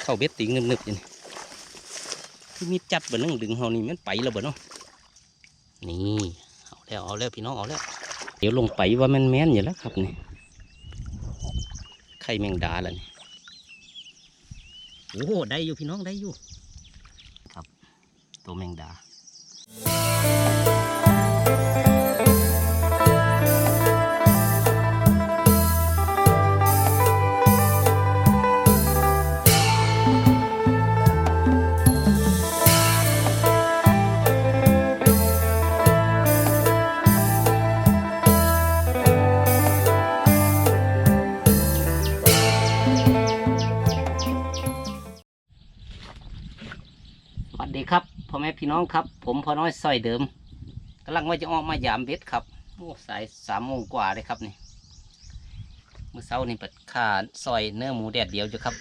เข้าเบ็ดติงนึบๆอยู่นี่คือมีจัดบ่นึงดึงเฮานี่มันไปแล้วบ่เนาะนี่เอาแล้วเอาแล้วพี่น้องเอาแล้วเดี๋ยวลงไปว่ามันแม่นอยู่แล้วครับนี่ไข่แมงดาแล้วนี่โอ้โหได้อยู่พี่น้องได้อยู่ ครับ ตัวแมงดา พ่อแม่พี่น้องครับ ผมพ่อน้อยซอยเดิมกำลังว่าจะออกมายามเบ็ดครับโอ้สายสามโมงกว่าเลยครับนี่เมื่อเช้านี่เปิดค่าซอยเนื้อหมูแดดเดียวอยู่ครับ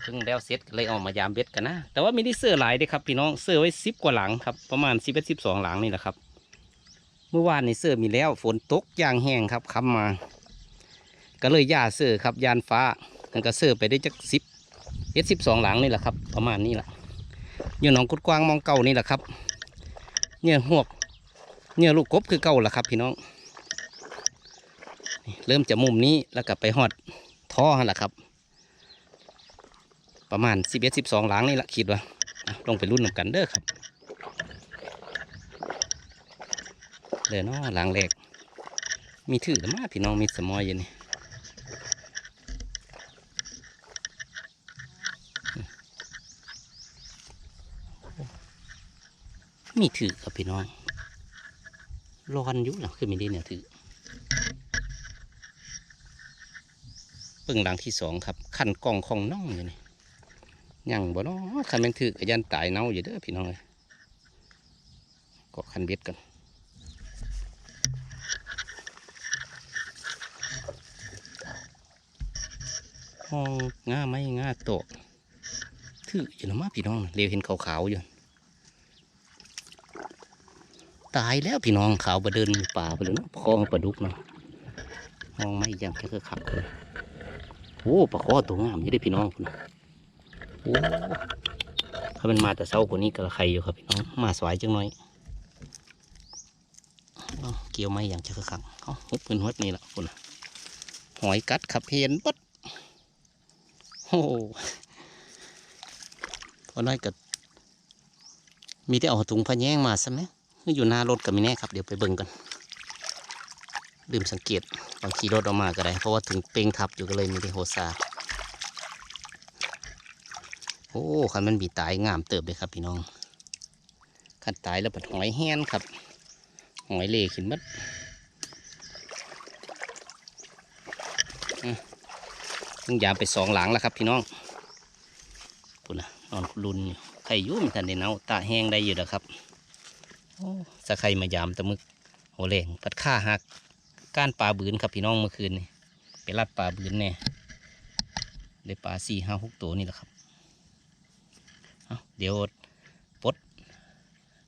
เพิ่งแล้วเสร็จเลยออกมายามเบ็ดกันนะแต่ว่ามีได้เสื้อหลายเด้ครับพี่น้องเสื้อไว้สิบกว่าหลังครับประมาณสิบเอ็ดสิบสองหลังนี่แหละครับ เมื่อวานในเสื้อมีแล้วฝนตกอย่างแห้งครับค้ำมา ก็เลยย่าเสื้อครับยานฟ้ากันก็เสื้อไปได้จักสิบเอ็ดสิบสองหลังนี่แหละครับ ประมาณนี้แหละ อยู่หนองกุดกวางมองเก่านี่แหละครับเนี่ยหวกเนี่ยลูกกบคือเก่าแหละครับ พี่น้อง เริ่มจะมุมนี้แล้วก็ไปหอดท่อหั่นแหละครับ ประมาณสิบเอ็ดสิบสองหลังนี่แหละคิดว่าอะลงไปรุ่นนำกันเด้อครับเด้อเนาะหลังแรกมีถือมาพี่น้องมีสมอยอยู่นี่ มีถือครับพี่น้องร้อนอยู่หลังขึ้นไม่ได้เนี่ยถือเปิ่งหลังที่สองครับขันกล่องของน้องอยู่นี่ยังบ่นาะขันแมงถือกยันตายเน่าอยู่เด้อพี่น้องเลยก็ขันเบ็ดกันห้องง่าไม่ง่าโตถืออยู่นะมาพี่น้องเรียวเห็นขาวๆอยู่ ตายแล้วพี่น้องขาวไปเดินป่าไปเลยเนาะคอปลาดุกเนาะมองไม่ยังแค่คือขับเลยโอ้ปลาคอตัวงามนี่ได้พี่น้องนน่ะโอ้ถ้ามันมาแต่เช้ากว่านี้ก็ละใครอยู่ครับพี่น้องมาสวยจังหน่อยเกี่ยวไม่ยังแค่คือขับเอาหุบพื้นหัวนี่แหละคุณน่ะหอยกัดขับเห็นปัดโอ้พอน้อยก็มีแต่เอาถุงพะแยงมาซะไหม อยู่หน้ารถก็มีแน่ครับเดี๋ยวไปเบิ่งกันลืมสังเกตบางขี่รถออกมาก็ได้ เพราะว่าถึงเปงทับอยู่ก็เลยมีแต่โฮซาโอ้คันมันบีตายงามเติบเลยครับพี่น้องคันตายแล้วปัดหอยแห้นครับ หอยเล่ขึ้นมัดอืมต้องยามไปสองหลังแล้วครับพี่น้องปุ่นนะนอนรุนอยู่ใครยุ่มทันได้เนาตาแห้งได้อยู่แล้วครับ สะใครมายามตะมึกโหแรงพัดค่าหักก้านปลาบืนครับพี่น้องเมื่อคืนนี่ไปลัดปลาบืนแน่ได้ปลาสี่ห้าหกตัวนี่แหละครับเเดี๋ยวปด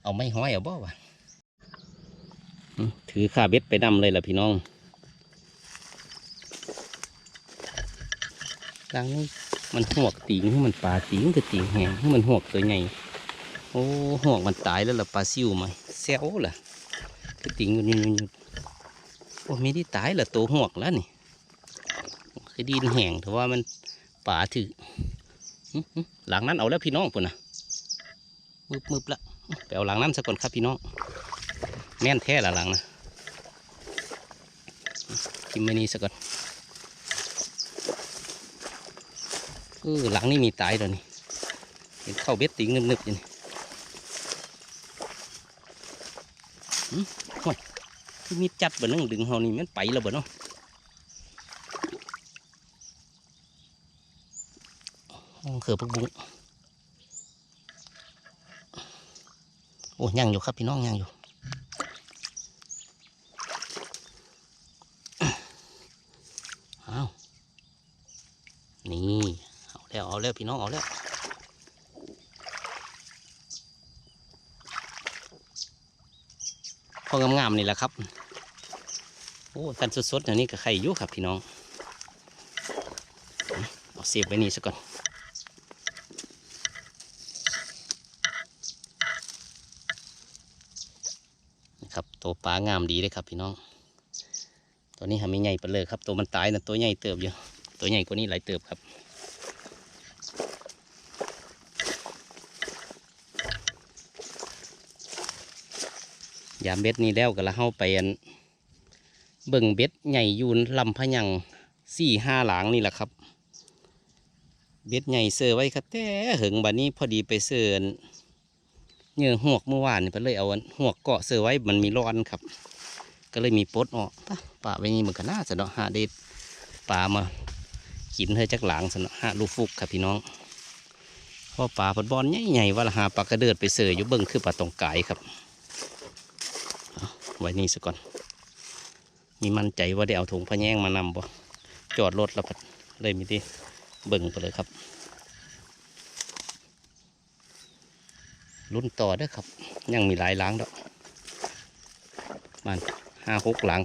เอาไม่ห้อยเอาบ่วะถือข้าเบ็ดไปนำเลยล่ะพี่น้องดังนี้มันหวกตีงให้มันปลาตีงก็ตีงแหงให้มันหวกตัวใหญ่โอ้หวงมันตายแล้วล่ะปลาซิวไหม แซวล่ะคือติงอยู่นี่นี่โอ้ไม่ได้ตายละตัวหวงแล้วนี่คือดินแห้งแต่ว่ามันป่าถือหลังนั้นเอาแล้วพี่น้องปุ่นนะมึบมึบละไปเอาหลังนั้นซะก่อนครับพี่น้อง แม่นแท้ละหลังนะกินไม่นี่ซะก่อนเออหลังนี่มีตายแล้วนี่เห็นเข้าเบ็ดติงนึบๆอยู่นี่ คือมีจัดบ่นึงดึงเฮานี่มันไปแล้วบ่เนาะห้องเขือพักบุ้งโอ้ยังอยู่ครับพี่น้องยังอยู่เอานี่ เอาแล้ว เอาแล้ว พี่น้อง เอาแล้ว พองงามๆนี่แหละครับ โอ้ตันสดๆอย่างนี้ก็ไข่ยุ่ครับพี่น้องเอาเสียบไว้นี่ซะก่อนนะครับตัวปลางามดีเลยครับพี่น้อง ตัวนี้หามีใหญ่ไปเลยครับ ตัวมันตายนะตัวใหญ่เติบอยู่ ตัวใหญ่กว่านี้หลายเติบครับ ยามเบ็ดนี้แล้วก็ละเฮาไปอันเบิ่งเบ็ดใหญ่อยูนลำพะยังสี่ห้าหลางนี่แหละครับ เบ็ดใหญ่เสือไว้ครับแต่หึงบัดนี้พอดีไปเสืออันเหยื่อหวกเมื่อวานนี่ไปเลยเอาอันหวกเกาะเสือไว้มันมีร้อนครับ ก็เลยมีปลดออกปะป่าไว้นี่มันก็น่าจะเนาะหาได้ปลามากินเธอจักหลังสนเนาะหาลูกฟุกครับพี่น้องเพราะปลาพัดบอลใหญ่ๆว่าละหาปลากระเดิดไปเสืออยู่เบิ่งคือปลาตองกายครับ ไว้นี่ซะก่อน มีมั่นใจว่าได้เอาถุงพะแยงมานำบ่จอดรถแล้วพัดเลยมีที่เบิ่งไปเลยครับรุ่นต่อด้อครับ ยังมีหลายหล้างดอกมันห้าหกหลัง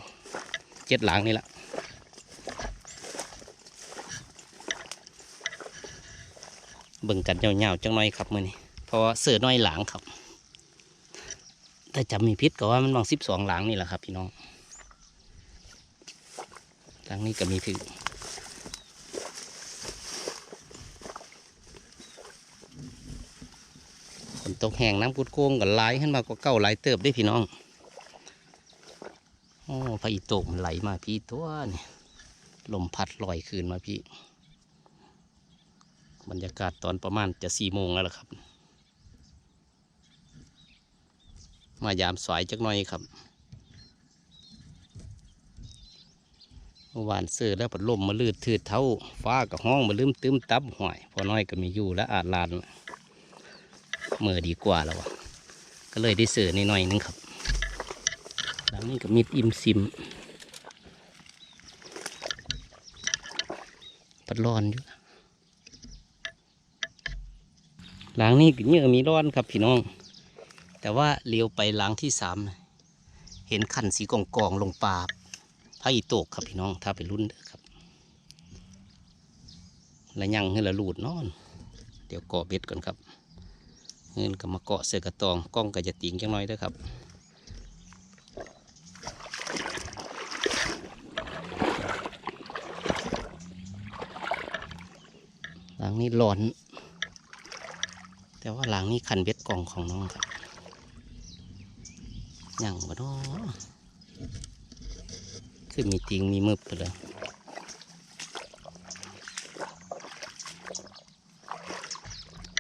เจ็ดหลังนี่แหละเบิ่งกันยาๆจังหน่อยครับมือนี้เพราะเสือน้อยหลังครับ ถ้าจำมีพิษก็ว่ามันบางสิบสองหลังนี่แหละครับ พี่น้องหลังนี้ก็มีถึงฝนตกแห้งน้ำกุดโกงกับไหลขึ้นมากว่าเก้าไหลเติบได้พี่น้อง โอ้พระอีโตกมันไหลมาพี่ตัวนี่ลมพัดลอยคืนมาพี่ บรรยากาศตอนประมาณจะสี่โมงแล้วล่ะครับ มายามสายจักหน่อยครับวานซื้อแล้วปัดลมมาลืดทืดเท้าฟ้ากับห้องมาลืมตื้มตับห่วยพอน้อยก็มีอยู่และอาจลานเมื่อดีกว่าแล้ววะก็เลยได้ซื้อนิดหน่อยนึงครับ หลังนี้ก็มีอิมซิมปัดร้อนอยู่หลังนี้ก็เนื้อมีร้อนครับพี่น้อง แต่ว่าเลี้ยวไปหลังที่สามเห็นขันสีกองกองลงปลาพระอีโตกครับพี่น้อง ถ้าไปรุ่นครับแล้วยังให้ละลูดนอน เดี๋ยวเกาะเบ็ดก่อนครับเงินก็มาเกาะเสือกระตองกล้องก็จะติงจังน้อยด้อครับหลังนี้ร้อน แต่ว่าหลังนี้ขันเบ็ดกล่องของน้องครับ ยังบ่เนาะคือมีติงมีมึบไปเลย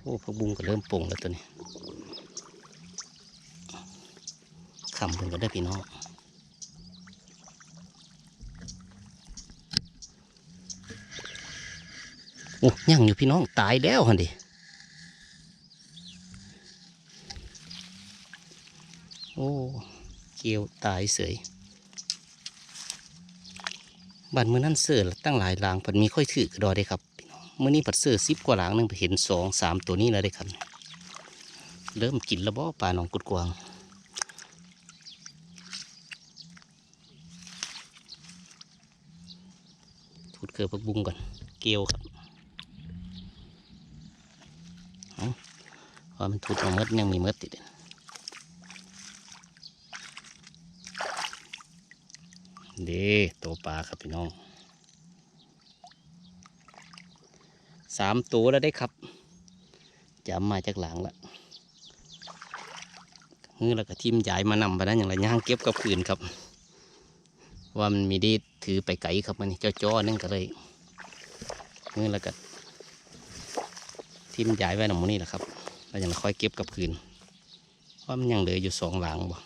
โอ้พวกบุ้งก็เริ่มป่งแล้วตัวนี้คำเพิ่นก็ได้พี่น้องโอ้ยังอยู่พี่น้องตายแล้วฮันดิโอ้เกียวตายเสยบ้านเมื่อนั้นเสือตั้งหลายหลางเพิ่นมีค่อยถือกระดอได้ครับเมื่อนี้ผัดเสือสิบกว่าหลางหนึงเห็นสองสามตัวนี้แล้วได้ครับ เริ่มกินแล้วบ่ปลาหนองกุดกวางทุดเกลือพักบุ้งก่อน เกลียวครับเอาเพราะมันทุดเอาเมดยังมีมดติดเเด้ตัวปลาครับพี่น้องสามตัวแล้วได้ครับจำมาจากหลังละเมือแล้วก็ทิมยายมานำไปนั้นอย่างไรย่างเก็บกับคืนครับ ว่ามันมีดีถือไปไกลครับมันจ้จ้อๆนั่นก็เลยเมือแล้วก็ทิมย้ายไว้หนหมูนี่แหละครับแล้วยังค่อยเก็บกับคืนว่ามันยังเหลืออยู่สองหลังบ่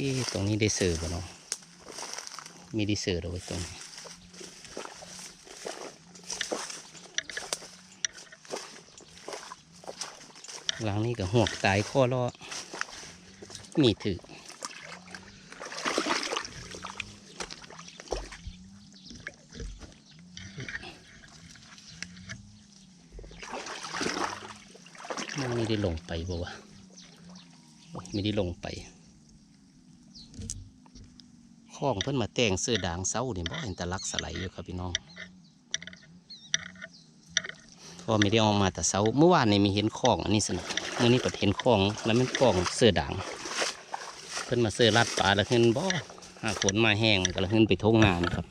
เอ๊ะตรงนี้ได้เสือบ่เนาะมีได้เสือเอาไว้ตรงนี้หลังนี้ก็หวกตายข้อล้อมีถือมันไม่ได้ลงไปบ่วะไม่ได้ลงไป ข้องเพิ่นมาแต่งเสื้อด่างเศร้านี่บ่เห็นแตะลักสไลด์อยู่ครับพี่น้องราะไม่ได้ออกมาแต่เช้าเมื่อวานนี่มีเห็นคลองอันนี้สนะเมื่อนี้ก็เห็นคลองแล้วมันคลองเสื้อด่าง เพิ่นมาเสื้อลาดป่าแล้วเห็นบ่หาฝนมาแห้งก็แล้วเห็นไปทงนานะครับ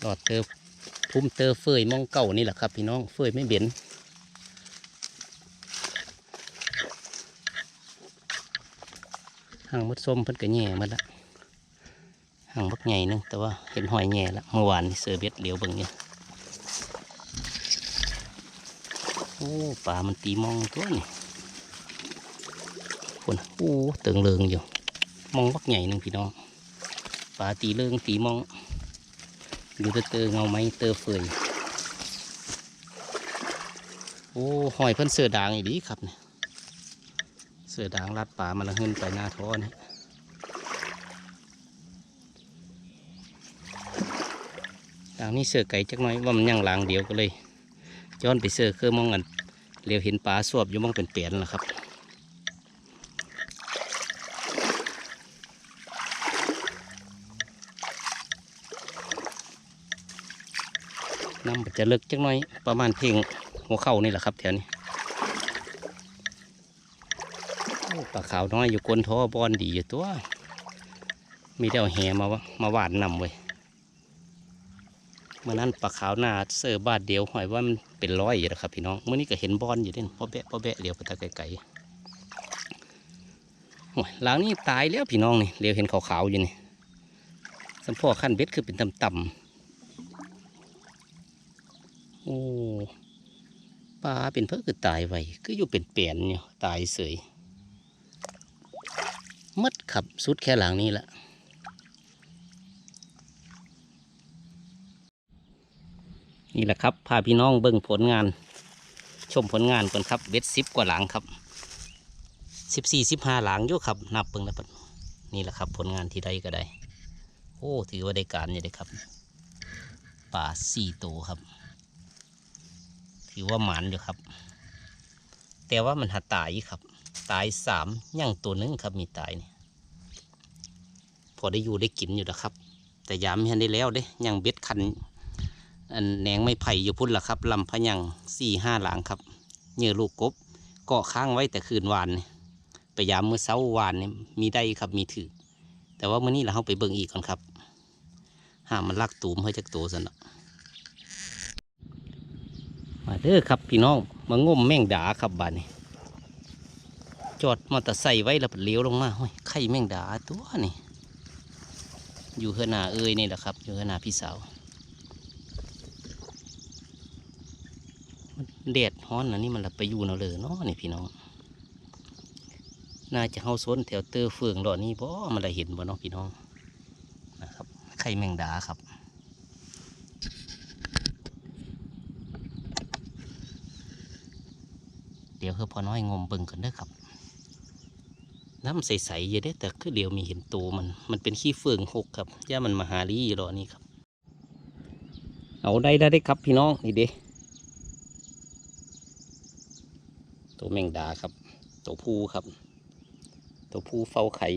หลอดเตอพุ่มเตอเฟยมองเก่านี่แหละครับ พี่น้องเฟยไม่เบ็น ห่างมดส้มเพิ่นก็แง่มาละห่างบักใหญ่นึงแต่ว่าเห็นหอยแง่ละเมื่อวานเสือเบ็ดเหลียวเบิ่งเนี่ยโอ้ปลามันตีมองตัวนี่คนโอ้เติงเลิงอยู่ มองบักใหญ่นึงพี่น้องปลาตีเลิงตีมองดูแต่เตอเงาไหมเตอเฟยโอ้หอยเพิ่นเสือด่างอีดีครับเนี่ย เสือด่างลัดป่ามันละหึนไปหน้าท้อนี่ด่างนี้เสือไก่จักหน่อยว่ามันยังหลางเดียวก็เลยย้อนไปเสือเครื่องมองกันเรียวเห็นปลาสวบอยู่มองเป็นเปลี่ยนแล้วครับน้ำจะเลิกจักหน่อยประมาณเพลงหัวเข่านี่แหละครับแถวนี้โอ้ ปลาขาวน้อยอยู่ก้นท่อบอนดีอยู่ตัว มีได้เอาแหมาวะมาหวานนำไว้เมื่อนั้นปลาขาวหน้าเสิร์บาทเดียวหอยว่ามันเป็นร้อยอยู่แล้วครับพี่น้องเมื่อนี้ก็เห็นบอนอยู่เด่นพ่อแบะพ่อแบะเหลียวไปตาไกลๆโอ้ยหลังนี้ตายแล้วพี่น้องนี่เหลียวเห็นขาวๆอยู่นี่สัมพ่อขั้นเบ็ดคือเป็นต่ำๆโอ้ปลาเป็นเพื่อคือตายไว้ก็อยู่เป็นเปลี่ยนอยู่ยตายเสย มัดขับสุดแค่หลังนี้ละนี่แหละครับ พาพี่น้องเบิ่งผลงาน ชมผลงานก่อนครับเบ็ดสิบกว่าหลังครับสิบสี่สิบห้าหลังอยู่ครับ นับเบิ่งแล้วปัดนี่แหละครับ ผลงานที่ได้ก็ได้ โอ้ถือว่าได้การอยู่เลยครับ ป่าสี่ตัวครับ ถือว่าหมันอยู่ครับ แต่ว่ามันหัดตายครับ ตายสามย่างตัวหนึงครับมีตายนี่พอได้อยู่ได้กินอยู่นะครับ แต่ยามไม่นได้แล้วเด้ยังเบ็ดคันอันแหนงไม่ไผ่อยู่พุ่นละครับลำพะยังสี่ห้าหลังครับเหยื่อลูกกบเกาะค้างไว้แต่คืนวานนี่ไปยามเมื่อเช้าวานนี่มีได้ครับมีถือแต่ว่าเมื่อนี้เราเอาไปเบิ่งอีกก่อนครับห้ามมันลักตูมให้จากตัวสนะมาเด้อครับพี่น้องมางมแมงดาครับบ้านนี้ จอดมอเตอร์ไซค์ไว้แล้วเลี้ยวลงมาห้ยไข่แมงดาตัวนี่ อยู่เฮือนาเอ้ยนี่แหละครับ อยู่เฮือนาพี่สาวแดดฮ้อนนะนี่มันละไปอยู่เนาเลยเนาะนี่พี่น้อง น่าจะเฮาซนแถวเตอเฟืองดอนี้บ่มันละเห็นบ่เนาะพี่น้องนะครับ ไข่แมงดาครับเดี๋ยวคือพอน้อยงมเบิ่งกันเด้อครับ น้ำใสๆอยู่เด้แต่คือเดียวมีเห็นตัวมัน มันเป็นขี้เฟืองหกครับย่ามันมาหาลีอยู่รอนี่ครับ เอาได้ได้ได้ครับพี่น้องนี่เด้ตัวแมงดาครับ ตัวผู้ครับ ตัวผู้เฝ้าไข่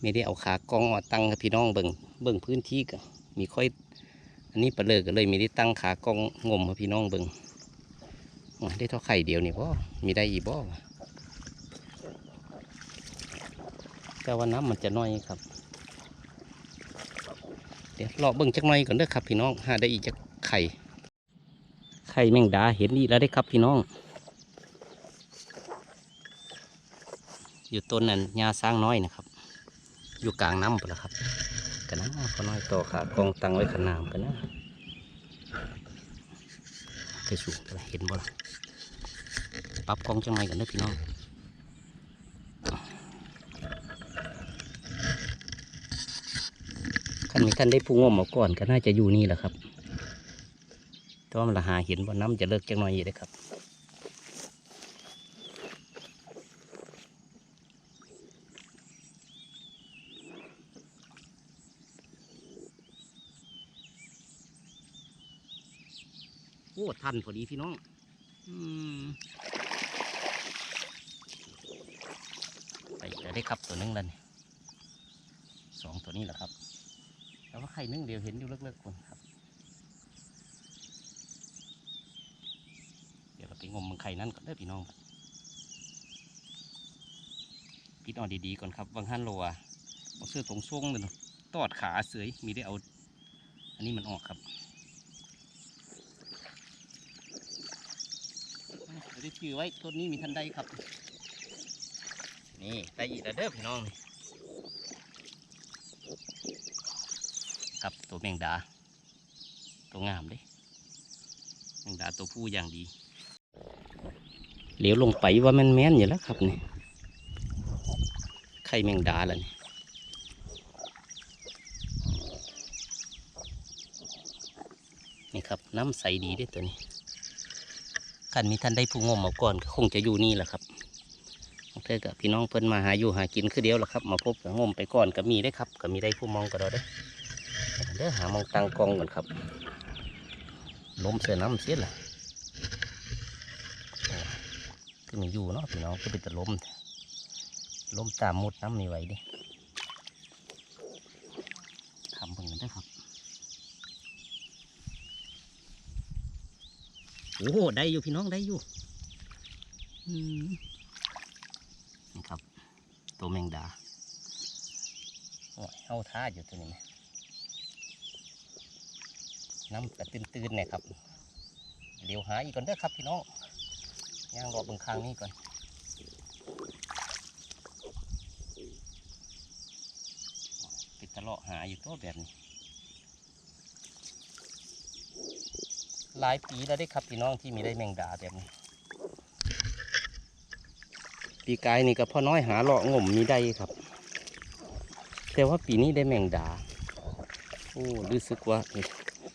ไม่ได้เอาขากองมาตั้งครับพี่น้องเบิ่งเบิ่งพื้นที่ก็มีค่อย อันนี้ปลาเลิกก็เลยไมีได้ตั้งขากองงมครับพี่น้องเบิ่งได้เท่าไข่เดียวนี่บ่มีได้อีบ่วะ แต่ว่าน้ำมันจะน้อยครับ เดี๋ยวรอเบิ่งจักหน่อยก่อนเด้อครับ พี่น้องหาได้อีกจักไข่ ไข่แมงดาเห็นอีกแล้วได้ครับพี่น้อง อยู่ต้นนั้นหญ้าสร้างน้อยนะครับ อยู่กลางน้ำไปแล้วครับกันนะพอน้อยต่อขากองตังไว้ขางนามกันนะเคยสูงไปเห็นบ่ล่ะปรับกองจังไรกันเด้อพี่น้องันท่านได้พูงมมาก่อนก็น่าจะอยู่นี่แหละครับแต่ว่ามันละหาเห็นว่าน้ำจะเลิกจังหน่อยเลยครับโอ้ทันพอดีพี่น้องอืมไปแล้วได้ครับตัวหนึงแล้วนี่สองตัวนี้แหละครับ ว่าไข่นึ่งเดียวเห็นอยู่เลิกๆคนครับ เดี๋ยวเราไปงมมันไข่นั่นก่อนเด้อพี่น้องปิดเออดีๆก่อนครับบางท่านโลอะเอาเสื้อตรงช่วงเลยตอดขาเสยมีได้เอา อันนี้มันออกครับเราได้ชื่อไว้ต้นนี้มีทันใดครับ นี่ได้อีกแล้วเด้อพี่น้องนี่ ครับ ตัวแมงดา ตัวงามเด้แมงดาตัวผู้อย่างดีเหลียวลงไปว่ามันแม่นอยู่แล้วครับนี่ไข่แมงดาแล้วนี่นี่ครับน้ำใสดีด้อตัวนี้คันมีท่านได้ผู้งมมาก่อนก็คงจะอยู่นี่แหละครับเธอกับพี่น้องเพิ่นมาหาอยู่หากินคือเดียวแหละครับ มาพบกับงมไปก่อนก็มีได้ครับก็มีได้ผู้มองก็ได้ เด้อเด้อหามองตังกองก่อนครับล้มเสือน้ำเสียละโอ้คือมีอยู่เนาะพี่น้องก็เป็นแต่ล้มล้มตามมุดน้ำมีไหวเดิทำเพิ่งกันได้ครับโอ้โหได้อยู่พี่น้องได้อยู่อืมนี่ครับ ตัวแมงดาโอ้ยเอาท่าอยู่ตัวนี้ น้ำกระตื้นๆเนี่ยครับ เดี๋ยวหาอีกก่อนเด้อครับพี่น้องย่างรอเบนข้างนี้ก่อนปิดตะเลาะหาอยู่ตัวแบบนี้หลายปีแล้วได้ครับพี่น้องที่มีได้แมงดาแบบนี้ปีกายนี่ก็พ่อน้อยหาเลาะงมมีได้ครับ แต่ว่าปีนี้ได้แมงดาโอ้รู้สึกว่า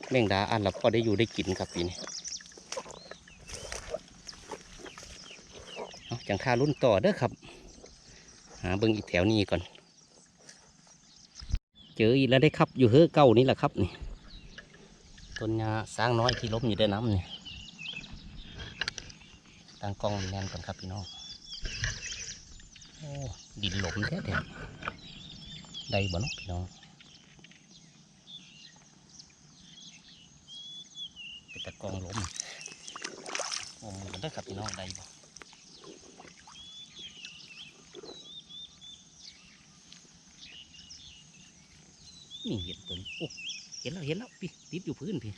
แมงดาอันละพอได้อยู่ได้กินครับปีนี้จังค่ารุ่นต่อเด้อครับ หาเบิ่งอีกแถวนี้ก่อน เจออีกแล้วได้ครับอยู่เฮ้อเก้านี่แหละครับนี่ต้นยาสร้างน้อยที่ล้มอยู่ในน้ำนี่ตั้งกล้องแน่นก่อนครับพี่น้องโอ้ดินหลมแท้แท้ได้บ่เนาะพี่น้องเป็นตะ กองหลมโอ้มือกันเด้อครับพี่น้องได้บ่นี่เห็นตัวนี้โอ้เห็นแล้วเห็นแล้วพี่ติดอยู่พื้นพี่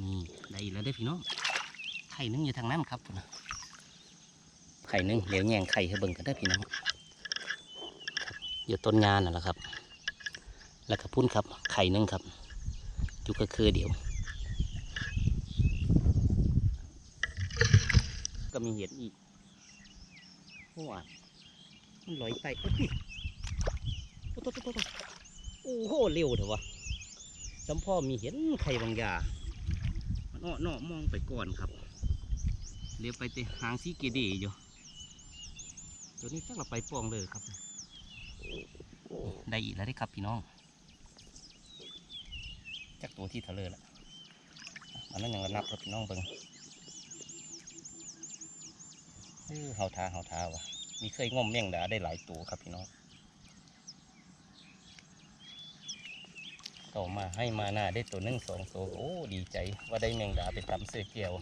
นี่ได้แล้วได้พี่น้องไข่นึ่งอยู่ทางนั้นครับนะไข่หนึ่งเดี๋ยวแยงไข่ให้เบิ่งกันได้พี่น้องอยู่ต้นงานน่ะแหละครับ แล้วก็พุ่นครับ ไข่หนึ่งครับ จุกก็คือเดี๋ยว ก็ มีเห็ดอีกโอ้ยมันลอยไปโอ้ยโอ้โตโอ้โหเร็วเถอะวะจำพ่อมีเห็นไข่บางยามันอ้อเนาะมองไปก่อนครับเลี้ยวไปแต่หางสีเกเดอยู่ตัวนี้จักเราไปป้องเลยครับ ได้อีกแล้วได้ครับพี่น้องจักตัวที่ทะเลละอันนั้นยังระนับครับพี่น้องเบิ่ง เออเฮาทาเฮาทาวะมีเคยงมแมงดาได้หลายตัวครับพี่น้องต่อมาให้มาหน้าได้ตัวหนึ่งสองตัวโอ้ดีใจว่าได้แมงดาไปทำเสื้อเกี่ยว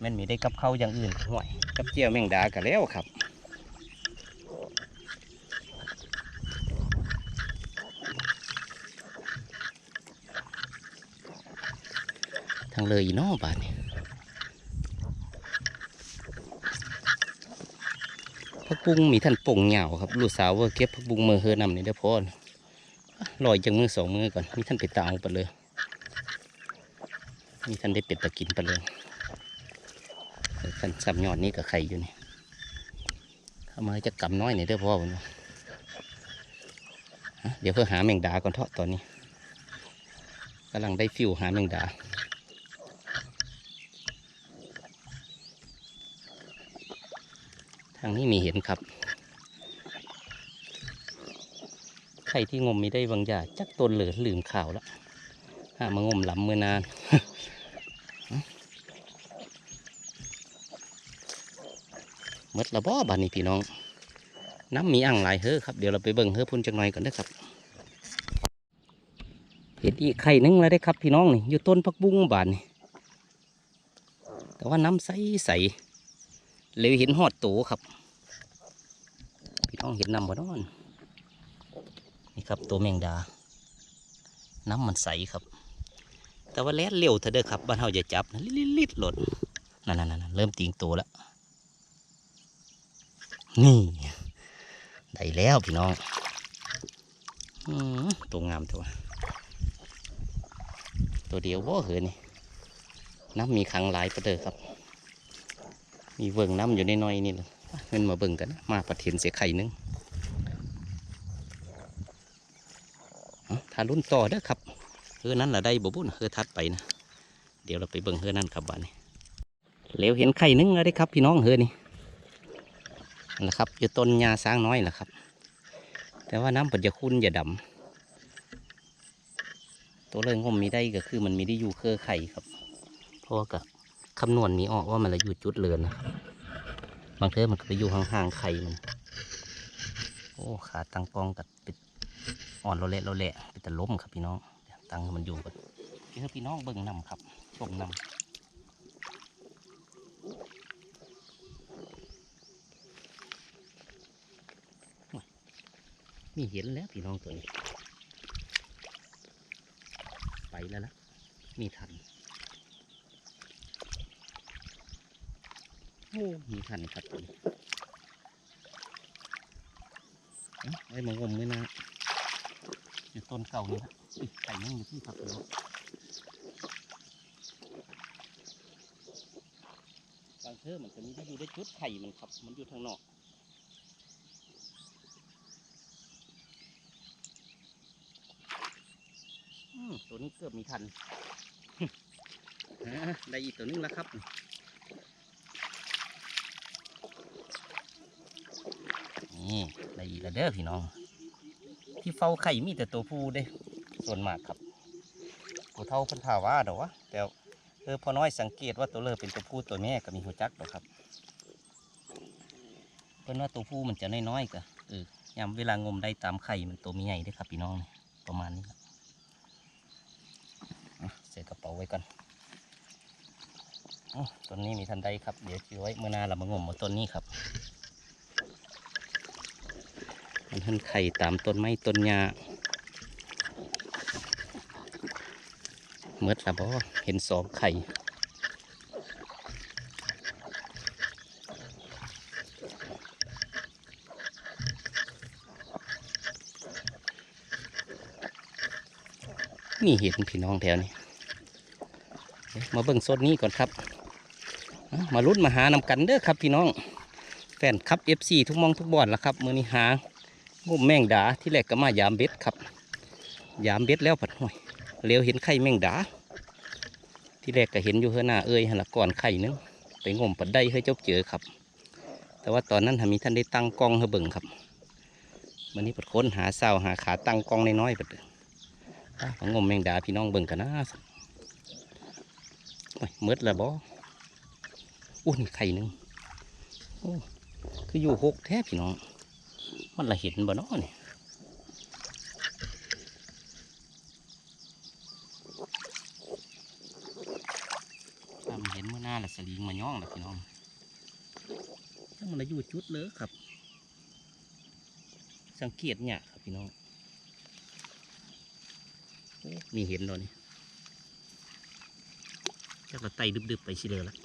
แมันมีได้กับเข้าอย่างอื่นห่วยกับเจียวแมงดากันแล้วครับทางเลยอีนอบานนี่พั บุ้งมีท่านป่งเหงาครับลูกสาวว่าเก็บพักบุ้งมือเฮือนำนี่ได้อพอนลอยจังมือสองมือก่อนมีท่านไปตามไปเลยมีท่านได้เป็ดตะกินไปเลยขันสับยอดนี่กับไข่อยู่นี่เข้ามาจะกำน้อยหน่อยเด้อพ่อผมเดี๋ยวเพื่อหาแมงดาก่อนเถอะตอนนี้กำลังได้ฟิวหาแมงดาางนี้มีเห็นครับไข่ที่งมมีได้บางอย่างจักต้นเหลือลืมข่าวแล้วหามางมหลำเมื่อนานมดละบ่บานนี้พี่น้อง น้ำมีอ่างหลายเฮ้อครับ เดี๋ยวเราไปเบิ่งเฮ้อพุ่นจังหน่อยก่อนนะครับเห็ดอีไข่หนึงแล้วได้ครับพี่น้องนี่อยู่ต้นพักบุ้งบานนี่แต่ว่าน้ำใสใส เลยเห็นหอดโตครับพี่น้องเห็นน้ำบ่นอนนี่ครับตัวแมงดา น้ำมันใสครับ แต่ว่าแล่นเร็วเถอะเด้อครับบ้านเฮาอย่าจับนะลิดๆหล่นนั่นๆๆเริ่มติงตัวแล้วนี่ได้แล้วพี่น้องอตัวงามตัว ตัวเดียวว่าเหรอนี่น้ำมีขังหลายประเด้อครับ มีเบิ่งน้ำอยู่ในน้อยนี่เลยเงินมาเบิ่งกันนะมาประเทนเสียไข่นึงเอาทารุ่นต่อเด้อครับเฮือนั้นละได้บ่บุญเฮือทัดไปนะเดี๋ยวเราไปเบิ่งเฮือนั้นครับบ้านนี้เหลวเห็นไข่นึงแล้วได้ครับ พี่น้องเฮือนี่นะครับอยู่ต้นยาสร้างน้อยแหละครับ แต่ว่าน้ำปัจจะคุ้นอย่าดำตัวเรื่องงมมีได้ก็คือมันมีได้อยู่เครือไข่ครับเพราะว่ากับ คำนวณนี้ออกว่ามันละอยู่จุดเลือนนะครับบางเทอมันก็ไปอยู่ห่างๆไข่มัน โอ้ขาตั้งกองกับปิดอ่อนโลเละโลเละปิดแต่ล้มครับพี่น้องตั้งมันอยู่ก่อนพี่ให้พี่น้องเบิ่งนำครับชมนำมีเห็นแล้วพี่น้องตัวนี้ ไปแล้วละมีทันโอ้ มีทันครับตัวนี้เอ้าไว้มางมเลยนะอยู่ต้นเก่านี่ครับไข่ยังอยู่ที่ครับพี่น้องบางเทอมันจะมีที่อยู่ได้จุดไข่มันครับ มันอยู่ทางนอกอืมตัวนี้เกือบมีทัน ได้อีกตัวนึงแล้วครับ นี่ได้อีกแล้วเด้อพี่น้อง ที่เฝ้าไข่มีแต่ตัวผู้เด้ ส่วนมากครับผู้เท่าพันถาว่าเดอกวะแต่เออพอน้อยสังเกตว่าตัวเลอเป็นตัวผู้ตัวแม่ก็มีหัวจักดอกครับ เพิ่นว่าตัวผู้มันจะน้อยๆก็เออยามเวลางมได้ตามไข่มันตัวมีใหญ่ด้อครับพี่น้องประมาณนี้ครับใส่กระเป๋าไว้ก่อนต้นนี้มีทันใดครับ เดี๋ยวจะไว้เมื่อหนาเรามางมเอาต้นนี้ครับ มันทันไข่ตามต้นไม้ต้นหญ้าเมื่อละบ่เห็นสองไข่นี่เห็นพี่น้องแถวนี้ มาเบิ่งโซนนี้ก่อนครับ มาลุ้นมาหานำกันเด้อครับพี่น้อง แฟนครับ FC ทุกมองทุกบอนละครับ มือนี้หา งมแมงดาที่แรกก็มายามเบ็ดครับ ยามเบ็ดแล้วผัดห่วยเลี้ยวเห็นไข่แมงดา ที่แรกก็เห็นอยู่เฮือหน้าเอ้ยหันละก่อนไข่นึงไปงมปัดได้ให้เจ้าเจอครับ แต่ว่าตอนนั้นหามีท่านได้ตั้งกล้องให้เบิ่งครับวันนี้ปัดค้นหาเศร้าหาขาตั้งกล้องน้อยๆปัดของงมแมงดาพี่น้องเบิ่งกันนะมืดแล้วบ่อู้นี่ไข่หนึ่งโอ้คืออยู่หกแท้พี่น้อง มันละเห็นบ่เนาะนี่ถ้ามันเห็นเมื่อหน้าละสลิงมาย่องละพี่น้องถ้ามันละอยู่จุดเลยครับ สังเกตเนี่ยครับพี่น้องมีเห็นแล้วนี่จะเราไตดึบๆไปสิเลยละ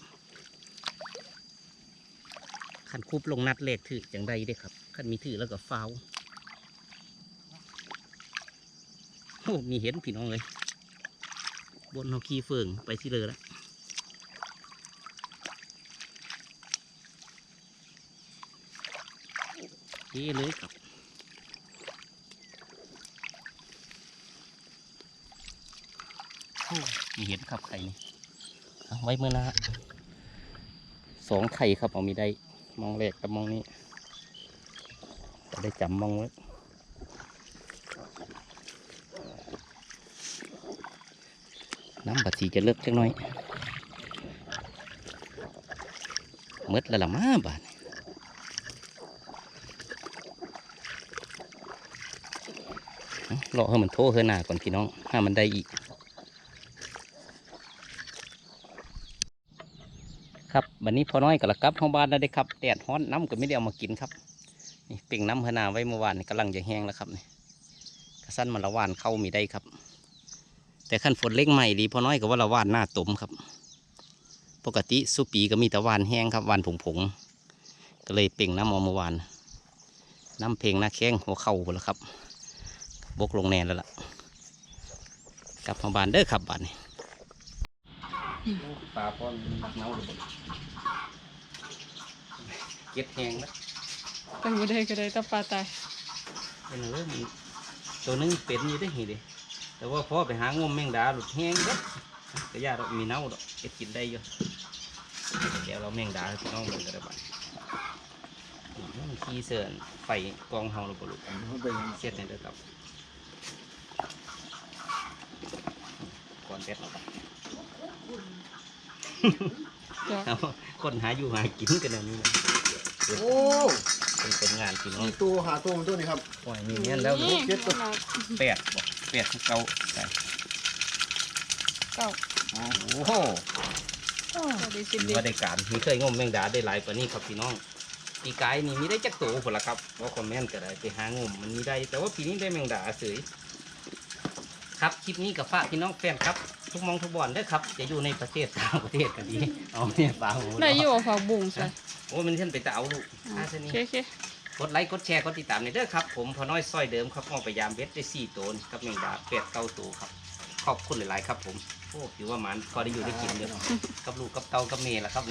ขันคุบลงนัดเลขถือจังใดได้ครับ ขันมีถือแล้วก็ฟาวโอ้มีเห็นพี่น้องเลย บนเฮาขี้เฟืองไปสิเลยละเฮ้เลยครับมีเห็นครับไข่เอาไว้เมื่อหนะสองไข่ครับเอามีได้ มองแรกกับมองนี้ จะได้จำมองไว้น้ำบัดสีจะเลิกเล็กน้อยเมดละละมาบ้าดรอให้มันโทษเฮหน่าก่อนพี่น้องถ้ามันได้อีก ครับวันนี้พอน้อยกับละกับห้องบ้านนะด้ครับแดดฮ้อนน้ำก็ไม่ได้เอามากินครับ นี่เป่งน้ำเฮอหนาไว้เมื่อวานนี่กำลังจะแห้งแล้วครับนี่กระสั้นมันละวานเข้ามีได้ครับ แต่ขั้นฝนเล็กใหม่ดีพอน้อยกับว่าละวานหน้าตุ่มครับ ปกติสุปีก็มีแต่วานแห้งครับวานผงผงๆก็เลยเป่งน้ำเอเมื่อวาน น้ำเพลงหน้าแข้งหัวเข่าหมดแล้วครับ บกลงแนนแล้วล่ะ กลับมาบานเด้อครับบานนี้ปลาพอนเน่าเลยเก็บแห้งแล้ว ไปบ่ได้ก็ได้แตะปลาตายเป็นเรื่องมันตัวนึงเป็นอยู่ได้เห็นดิแต่ว่าพอไปหางมแมงดาหลุดแห้งก็แต่ยาเรามีเน่าดอกเก็บกินได้อยู่เดี๋ยวเราแมงดาให้พี่น้องมันก็ได้บ้านขี้เสื่อนไฟกองเฮาเราบลุมันเป็นยังไงเสียดในเด้อครับก่อนเบ็ดเราไปจ้ะเอาคนหาอยู่หากินกันแบบนี้นะโอ้ เป็นเป็นงานพี่น้องมีตัวหาตัวมันตัวนี้ครับปล่อยมีเงี้ยแล้วนี่เจ็ดตัวแปดบอกแปดของเก่าใส่เก้าโอ้โหสวัสดีสิถืบอดีว่าได้การมีเคยงมแมงดาได้หลายกว่านี้ครับพี่น้องปีกายนี่มีได้จักโตผลละครับว่าคอมเมนต์ก็ได้ไปหางมมันมีได้ แต่ว่าปีนี้ได้แมงดาเสยครับคลิปนี้กับฝากพี่น้องแฟนครับทุกหมองทุกบอนเด้อครับ จะอยู่ในประเทศต่างประเทศก็ดีเอาเนี่ยปลาหูได้อยู่ผักบุ้งใส่ โอ้มันเช่นไปจะเอาลูกโออาชนีเคโอเคกดไลค์กดแชร์กดติดตามในเด้อครับ ผมพอน้อยซอยเดิมครับมองไปยามเบ็ดได้สี่ตัวนี่กับแมงดาเป็ดเก้าตัวครับ ขอบคุณหลายๆครับ ผมโอ้ถือว่ามันพอได้อยู่ได้กินเยอะกับลูกกับเต้ากับเมย์ละครับ